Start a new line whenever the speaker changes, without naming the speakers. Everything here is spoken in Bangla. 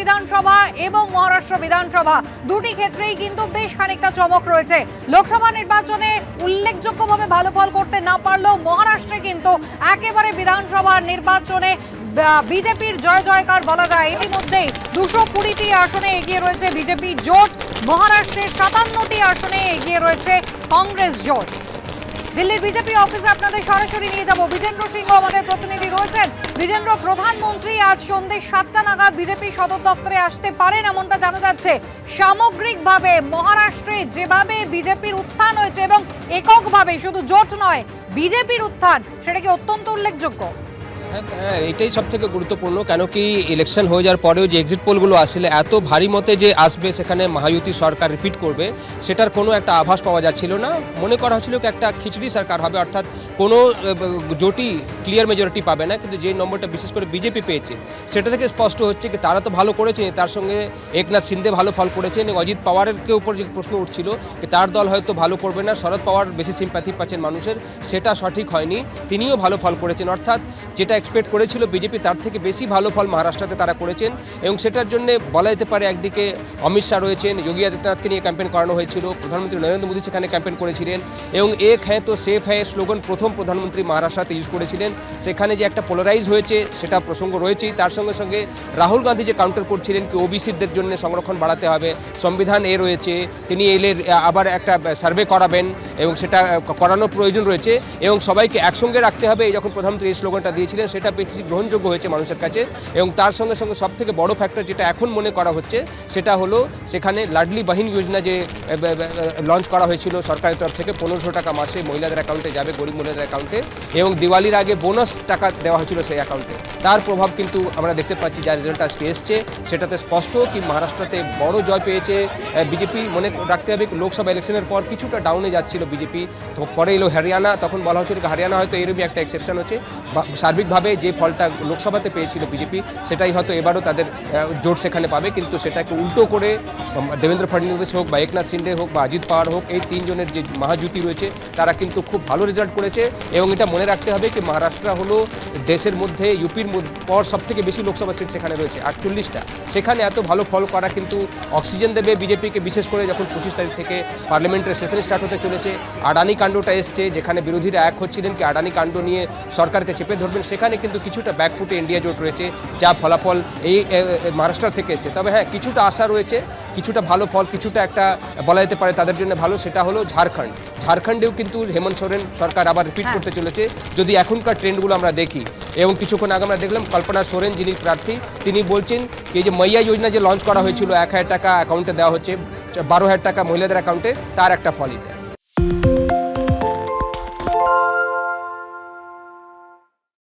বিধানসভা এবং মহারাষ্ট্র বিধানসভা দুটি ক্ষেত্রেই কিন্তু বেশ খানিকটা চমক রয়েছে। লোকসভা নির্বাচনে উল্লেখযোগ্যভাবে ভালো ফল করতে না পারলেও মহারাষ্ট্রে কিন্তু একেবারে বিধানসভা নির্বাচনে বিজেপির জয় জয়কার বলা যায়। ইতিমধ্যেই দুশো কুড়িটি আসনে এগিয়ে রয়েছে বিজেপি জোট। মহারাষ্ট্রের সাতান্নটি আসনে এগিয়ে রয়েছে কংগ্রেস জোট। দিল্লির বিজেপি অফিসে আপনাদের সরাসরি নিয়ে যাব। বিজেন্দ্র সিংহ আমাদের প্রতিনিধি রয়েছেন। বিজেন্দ্র, প্রধানমন্ত্রী আজ সন্ধ্যে সাতটা নাগাদ বিজেপি সদর দপ্তরে আসতে পারেন এমনটা জানা যাচ্ছে। সামগ্রিকভাবে মহারাষ্ট্রে যেভাবে বিজেপির উত্থান হয়েছে এবং এককভাবে শুধু জোট নয়, বিজেপির উত্থান, সেটা কি অত্যন্ত উল্লেখযোগ্য?
হ্যাঁ হ্যাঁ, এটাই সব থেকে গুরুত্বপূর্ণ। কেন কি ইলেকশন হয়ে যাওয়ার পরেও যে এক্সিট পোলগুলো আসলে এত ভারী মতে যে আসবে সেখানে মহায়ুতি সরকার রিপিট করবে সেটার কোনো একটা আভাস পাওয়া যাচ্ছিল না। মনে করা হচ্ছিল কি একটা খিচড়ি সরকার হবে অর্থাৎ কোনো জোটই ক্লিয়ার মেজরিটি পাবে না কিন্তু যে নম্বরটা বিশেষ করে বিজেপি পেয়েছে সেটা থেকে স্পষ্ট হচ্ছে কি তারা তো ভালো করেছে তার সঙ্গে একনাথ সিন্ধে ভালো ফল করেছেন এবং অজিত পাওয়ারের কে উপর যে প্রশ্ন উঠছিল যে তার দল হয়তো ভালো করবে না শরদ পাওয়ার বেশি সিম্প্যাথি পাচ্ছেন মানুষের সেটা সঠিক হয়নি তিনিও ভালো ফল করেছেন অর্থাৎ যেটা এক্সপেক্ট করেছিল বিজেপি তার থেকে বেশি ভালো ফল মহারাষ্ট্রতে তারা করেছেন এবং সেটার জন্য বলা যেতে পারে একদিকে অমিত শাহ রয়েছেন, যোগী আদিত্যনাথকে নিয়ে ক্যাম্পেন করানো হয়েছিল, প্রধানমন্ত্রী নরেন্দ্র মোদী সেখানে ক্যাম্পেন করেছিলেন এবং এক হ্যাঁ তো সেফ হ্যাঁ স্লোগান প্রথম প্রধানমন্ত্রী মহারাষ্ট্রতে ইউজ করেছিলেন। সেখানে যে একটা পোলারাইজ হয়েছে, সেটা প্রসঙ্গ রয়েছেই। তার সঙ্গে সঙ্গে রাহুল গান্ধী যে কাউন্টার করছিলেন কি ওবিসিদের জন্য সংরক্ষণ বাড়াতে হবে, সংবিধান এ রয়েছে, তিনি এলে আবার একটা সার্ভে করাবেন এবং সেটা করানোর প্রয়োজন রয়েছে এবং সবাইকে একসঙ্গে রাখতে হবে। যখন প্রধানমন্ত্রী এই স্লোগানটা দিয়েছিলেন সেটা বেশি গ্রহণযোগ্য হয়েছে মানুষের কাছে এবং তার সঙ্গে সঙ্গে সব থেকে বড় ফ্যাক্টর যেটা এখন মনে করা হচ্ছে, সেটা হলো সেখানে লাডলি বাহিন যোজনা যে লঞ্চ করা হয়েছিল সরকারের তরফ থেকে, পনেরোশো টাকা মাসে মহিলাদের অ্যাকাউন্টে যাবে, গরিব মহিলাদের অ্যাকাউন্টে এবং দিওয়ালির আগে বোনাস টাকা দেওয়া হয়েছিল সেই অ্যাকাউন্টে তার প্রভাব কিন্তু আমরা দেখতে পাচ্ছি, যার রেজাল্ট আজকে এসছে। সেটাতে স্পষ্ট কি মহারাষ্ট্রতে বড় জয় পেয়েছে বিজেপি মনে রাখতে হবে লোকসভা ইলেকশনের পর কিছুটা ডাউনে যাচ্ছিল বিজেপি। তো পরে এলো হরিয়ানা, তখন বলা হচ্ছিল হরিয়ানা হয়তো এরকমই একটা এক্সেপশন হচ্ছে। বা- সার্বিকভাবে যে ফলটা লোকসভাতে পেয়েছিল বিজেপি, সেটাই হয়তো এবারও তাদের জোট সেখানে পাবে। কিন্তু সেটাকে উল্টো করে দেবেন্দ্র ফডনবিস হোক বা একনাথ সিন্ডে হোক বা অজিত পাওয়ার হোক, এই তিনজনের যে মহাজুতি রয়েছে, তারা কিন্তু খুব ভালো রেজাল্ট করেছে। এবং এটা মনে রাখতে হবে কি মহারাষ্ট্র হলো দেশের মধ্যে, ইউপির পর সব থেকে বেশি লোকসভা সিট সেখানে রয়েছে, আটচল্লিশটা। সেখানে এত ভালো ফল করা কিন্তু অক্সিজেন দেবে বিজেপিকে, বিশেষ করে যখন পঁচিশ তারিখ থেকে পার্লামেন্টের সেশন স্টার্ট হতে চলেছে। আডানি কাণ্ডটা এসছে, যেখানে বিরোধীরা এক হচ্ছিলেন কি আডানি কাণ্ড নিয়ে সরকারকে চেপে ধরবেন, সেখানে কিন্তু কিছুটা ব্যাকফুটে ইন্ডিয়া জোট রয়েছে যা ফলাফল এই মহারাষ্ট্র থেকে এসেছে। তবে হ্যাঁ কিছুটা আশা রয়েছে কিছুটা ভালো ফল কিছুটা একটা বলা যেতে পারে তাদের জন্য ভালো সেটা হলো ঝাড়খণ্ড। ঝাড়খণ্ডেও কিন্তু হেমন্ত সোরেন সরকার আবার রিপিট
হ্যাঁ।
করতে চলেছে। যদি এখনকার ট্রেন্ডগুলো আমরা দেখি এবং কিছুক্ষণ আগে আমরা দেখলাম কল্পনা সোরেন যিনি প্রার্থী তিনি বলছেন কি এই যে মাইয়া যোজনা যে লঞ্চ করা হয়েছিল এক হাজার টাকা অ্যাকাউন্টে দেওয়া হচ্ছে বারো হাজার টাকা মহিলাদের অ্যাকাউন্টে তার একটা ফল এটা।